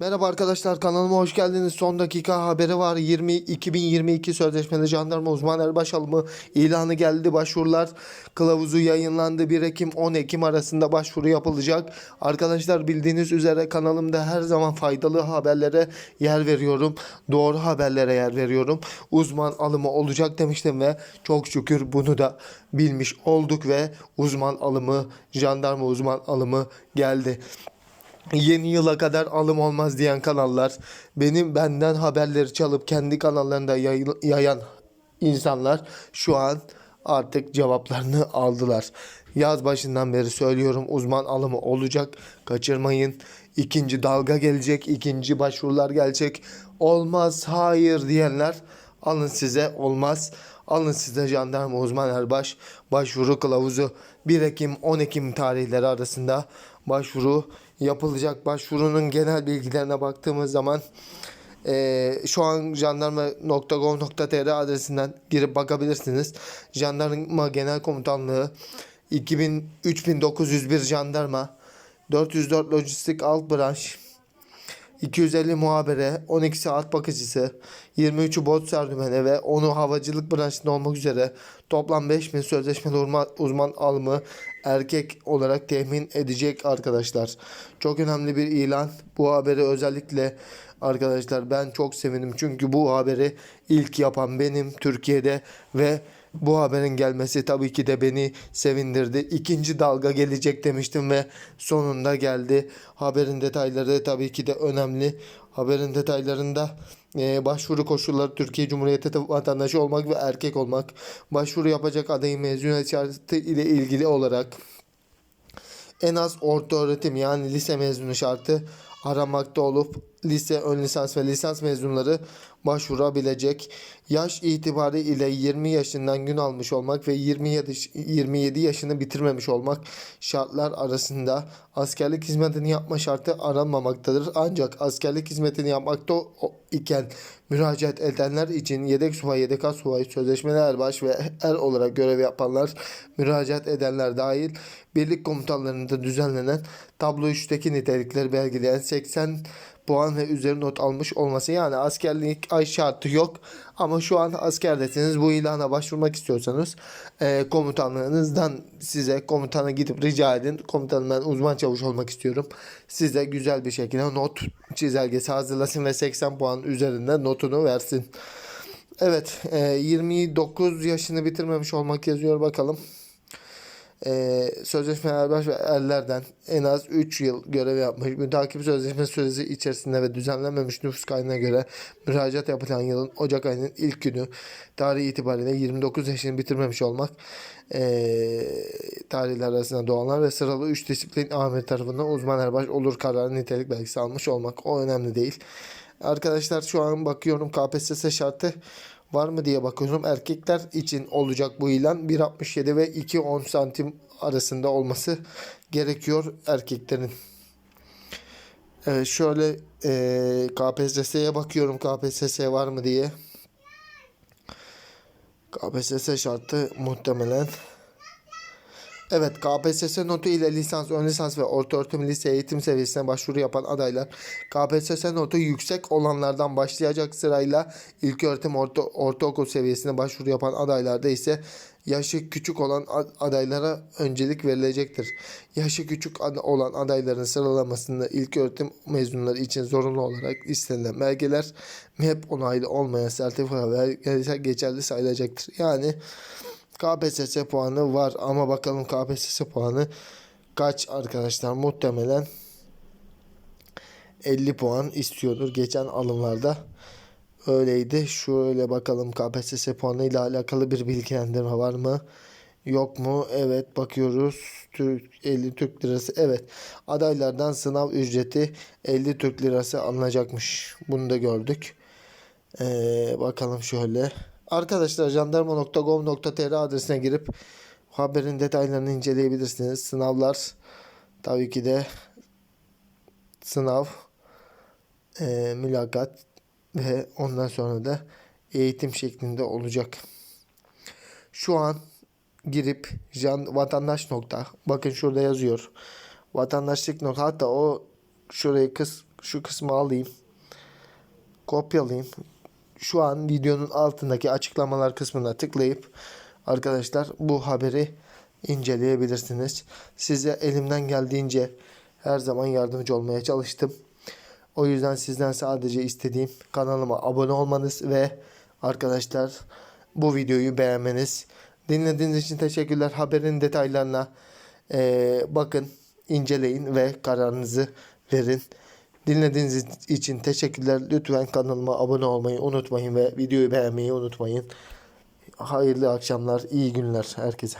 Merhaba arkadaşlar kanalıma hoş geldiniz. Son dakika haberi var. 20 2022 sözleşmeli jandarma uzman erbaş alımı ilanı geldi. Başvurular kılavuzu yayınlandı. 1 Ekim 10 Ekim arasında başvuru yapılacak. Arkadaşlar bildiğiniz üzere kanalımda her zaman faydalı haberlere yer veriyorum. Doğru haberlere yer veriyorum. Uzman alımı olacak demiştim ve çok şükür bunu da bilmiş olduk ve uzman alımı jandarma uzman alımı geldi yeni yıla kadar alım olmaz diyen kanallar, benim benden haberleri çalıp kendi kanallarında yay- yayan insanlar şu an artık cevaplarını aldılar. Yaz başından beri söylüyorum uzman alımı olacak. Kaçırmayın. İkinci dalga gelecek, ikinci başvurular gelecek. Olmaz, hayır diyenler alın size olmaz. Alın size jandarma uzman erbaş başvuru kılavuzu 1 Ekim 10 Ekim tarihleri arasında başvuru yapılacak. Başvurunun genel bilgilerine baktığımız zaman eee, şu an jandarma.gov.tr adresinden girip bakabilirsiniz. Jandarma Genel Komutanlığı 2000 3901 jandarma 404 lojistik alt branş 250 muhabere, 12'si at bakıcısı, 23'ü bot serdümeni ve 10'u havacılık branşında olmak üzere toplam 5000 sözleşmeli uzman, uzman alımı erkek olarak temin edecek arkadaşlar. Çok önemli bir ilan. Bu haberi özellikle arkadaşlar ben çok sevindim. Çünkü bu haberi ilk yapan benim Türkiye'de ve bu haberin gelmesi tabii ki de beni sevindirdi. İkinci dalga gelecek demiştim ve sonunda geldi. Haberin detayları tabii ki de önemli. Haberin detaylarında e, başvuru koşulları Türkiye Cumhuriyeti vatandaşı olmak ve erkek olmak. Başvuru yapacak adayın mezuniyet şartı ile ilgili olarak en az orta öğretim yani lise mezunu şartı aramakta olup lise, ön lisans ve lisans mezunları başvurabilecek. Yaş itibari ile 20 yaşından gün almış olmak ve 27, 27 yaşını bitirmemiş olmak şartlar arasında askerlik hizmetini yapma şartı aranmamaktadır. Ancak askerlik hizmetini yapmakta iken müracaat edenler için yedek subay, yedek asubay, sözleşmeli erbaş ve er olarak görev yapanlar müracaat edenler dahil birlik komutanlarında düzenlenen tablo 3'teki nitelikleri belgeleyen 80 puan ve üzeri not almış olması. Yani askerlik ay şartı yok. Ama şu an askerdesiniz. Bu ilana başvurmak istiyorsanız e, komutanlığınızdan size komutana gidip rica edin. Komutanım ben uzman çavuş olmak istiyorum. Size güzel bir şekilde not çizelgesi hazırlasın ve 80 puan üzerinde notunu versin. Evet e, 29 yaşını bitirmemiş olmak yazıyor. Bakalım e, sözleşme erbaş ve erlerden en az 3 yıl görev yapmış. Mütakip sözleşme süresi içerisinde ve düzenlenmemiş nüfus kaydına göre müracaat yapılan yılın Ocak ayının ilk günü tarih itibariyle 29 yaşını bitirmemiş olmak e, tarihler arasında doğanlar ve sıralı 3 disiplin amiri tarafından uzman erbaş olur kararı nitelik belgesi almış olmak. O önemli değil. Arkadaşlar şu an bakıyorum KPSS şartı var mı diye bakıyorum. Erkekler için olacak bu ilan 1.67 ve 2.10 santim arasında olması gerekiyor erkeklerin. Evet, şöyle e, KPSS'ye bakıyorum KPSS var mı diye. KPSS şartı muhtemelen Evet KPSS notu ile lisans, ön lisans ve orta öğretim lise eğitim seviyesine başvuru yapan adaylar KPSS notu yüksek olanlardan başlayacak sırayla ilk öğretim orta, ortaokul seviyesine başvuru yapan adaylarda ise yaşı küçük olan ad- adaylara öncelik verilecektir. Yaşı küçük olan adayların sıralamasında ilk öğretim mezunları için zorunlu olarak istenilen belgeler MEP onaylı olmayan sertifika ve geçerli sayılacaktır. Yani KPSS puanı var ama bakalım KPSS puanı kaç arkadaşlar? Muhtemelen 50 puan istiyordur geçen alımlarda. Öyleydi. Şöyle bakalım KPSS puanı ile alakalı bir bilgilendirme var mı? Yok mu? Evet bakıyoruz. Türk 50 Türk lirası evet. Adaylardan sınav ücreti 50 Türk lirası alınacakmış. Bunu da gördük. Ee, bakalım şöyle. Arkadaşlar jandarma.gov.tr adresine girip haberin detaylarını inceleyebilirsiniz. Sınavlar tabii ki de sınav, e, mülakat ve ondan sonra da eğitim şeklinde olacak. Şu an girip jan, vatandaş nokta bakın şurada yazıyor. Vatandaşlık nokta hatta o şurayı kıs Şu kısmı alayım. Kopyalayayım. Şu an videonun altındaki açıklamalar kısmına tıklayıp arkadaşlar bu haberi inceleyebilirsiniz. Size elimden geldiğince her zaman yardımcı olmaya çalıştım. O yüzden sizden sadece istediğim kanalıma abone olmanız ve arkadaşlar bu videoyu beğenmeniz. Dinlediğiniz için teşekkürler. Haberin detaylarına eee, bakın, inceleyin ve kararınızı verin. Dinlediğiniz için teşekkürler. Lütfen kanalıma abone olmayı unutmayın ve videoyu beğenmeyi unutmayın. Hayırlı akşamlar, iyi günler herkese.